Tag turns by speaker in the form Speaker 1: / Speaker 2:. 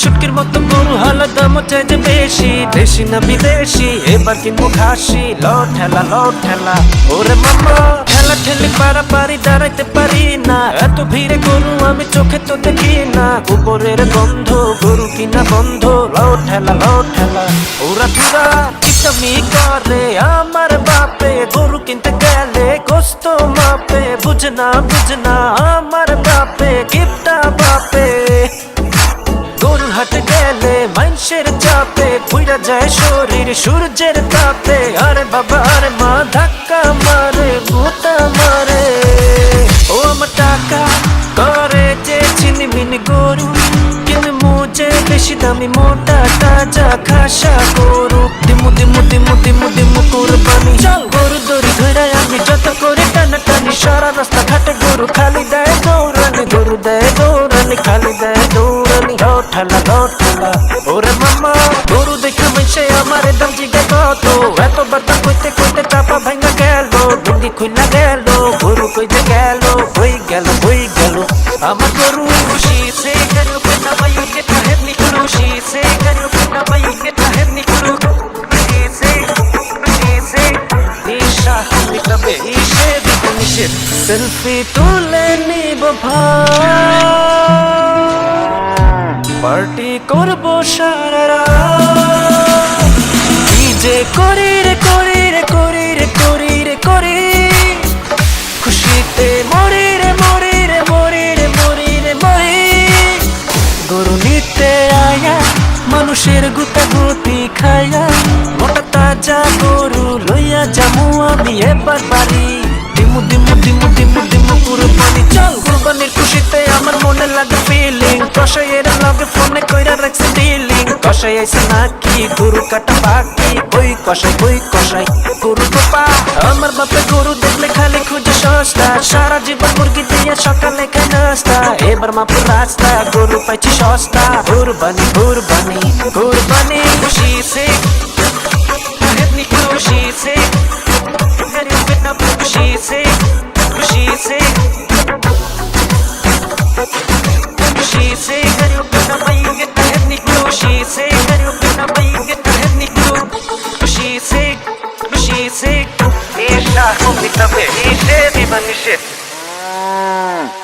Speaker 1: শুটকির মতো গরু হলো দাম চাইতে বেশি। দেশি না বিদেশি, এবার কিনবো খাসি। ল ঠেলা ল ঠেলা। ওরে মামা, ঠেলা ঠেলি পারা পারি দাঁড়াইতে পারি না। এত ভিড়ে গরু আমি চোখে তো দেখি না। গোবরের গন্ধ, গরু কিনা বন্ধ। ল ঠেলা ল ঠেলা। ওরা ধুরা কিটামি করে, আমার বাপে গরু কিনতে গেলে গোস্ত মাপে। বুঝনা বুঝনা, আমার বাপে কিপটা বাপে। হাটে গেলে মানুষের চাপে পুইরা যায় শরীর সূর্যের তাপে। আরে বাবা, আরে মা ধাক্কা মারে ভূতা মারে। ও আমার টাকা করে যে চিনি মিনি গরু কিন্তু মুজে বেশি দামি মোটা তাজা খাসা গরু? দিমু দিমু দিমু দিমু দিমু কুরবানি। গরু দড়ি ধরে আমি যত করে টানা টানি সারা রাস্তা ঠালা লো ঠালা। ওরে মামা, গরু দেখে মেশে আমার একদম জিগে কত? এত বার্তা কইতে কইতে চাপা ভাঙা গেল। ডুঙ্গি খুইলা গেল, গরু কইতে গেল, হই গেল হই গেল। আমার গরু খুশি, সে গেল পেটা বায়ু কে তাহের নি খুশি, সে গেল পেটা বায়ু কে তাহের নি খুশি, সে খুশি সে। নিশা সেলফি তুলে নিব ভাই। পার্টি করব সারা যে করি রে করি রে করি রে করি রে, করি। খুশিতে মরি রে মরি রে মরি রে মরি রে, মরি। গরু নিতে আয়া, মানুষের গুতা গুতি খায়া, মোটা তাজা গরু লইয়া জামু আমি এবার বাড়ি। দিমু দিমু দিমু দিমু দিমু কুরবানি চল কুরবানির মনে লাগে ফিলিং কষাইয়ের লগে ফোনে কইরা রাখছে ডিলিং কষাই আইসে নাকি গরু কাটা বাকি বই কষাই বই কষাই গরু কোপা আমার বাপে গরু দেখলে খালি খুঁজে সস্তা। সারা জীবন মুরগি দিয়ে সকালে খাই নাস্তা। এবার মাপুর রাস্তা, গরু পাইছি সস্তা। কুরবানি কুরবানি কুরবানি খুশি সে খুশি সে Stop it. Eat it, even shit. Mm.